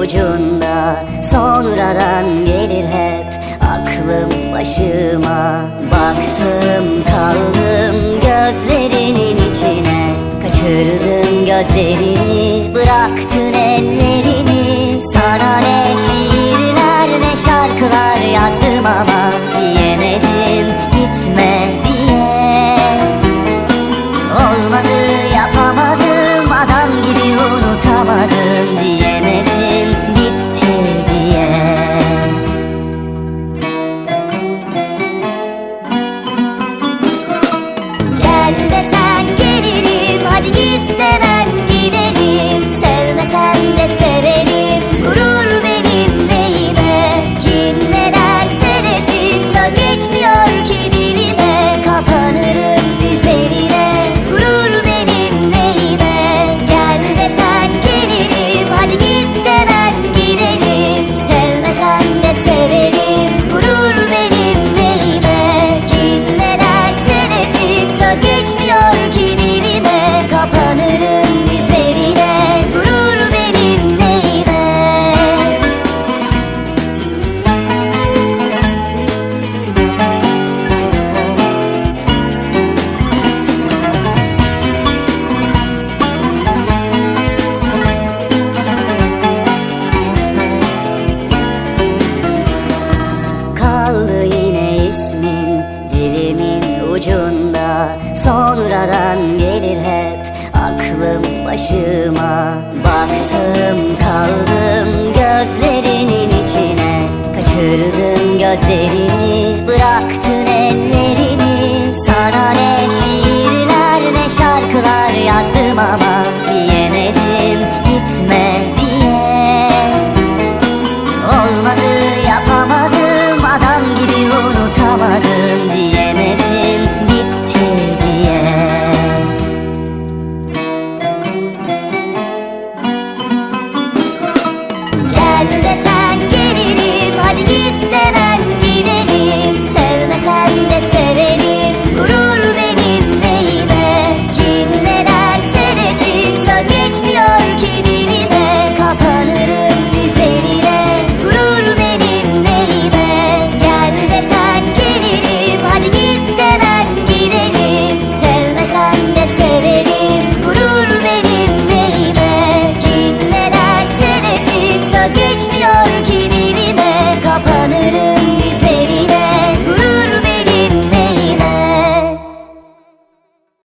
ucunda Sonradan gelir hep aklım başıma. Baktım kaldım gözlerinin içine. Kaçırdım gözlerini bıraktın ellerini. Sana ne şiirler ne şarkılar ucunda Sonradan gelir hep aklım başıma. Baktım kaldım gözlerinin içine. Kaçırdın gözlerini bıraktın ellerini Sana ne şiirler ne şarkılar yazdım ama Diyemedim gitme diye. Olmadı yapamadım adam gibi unutamadım diye.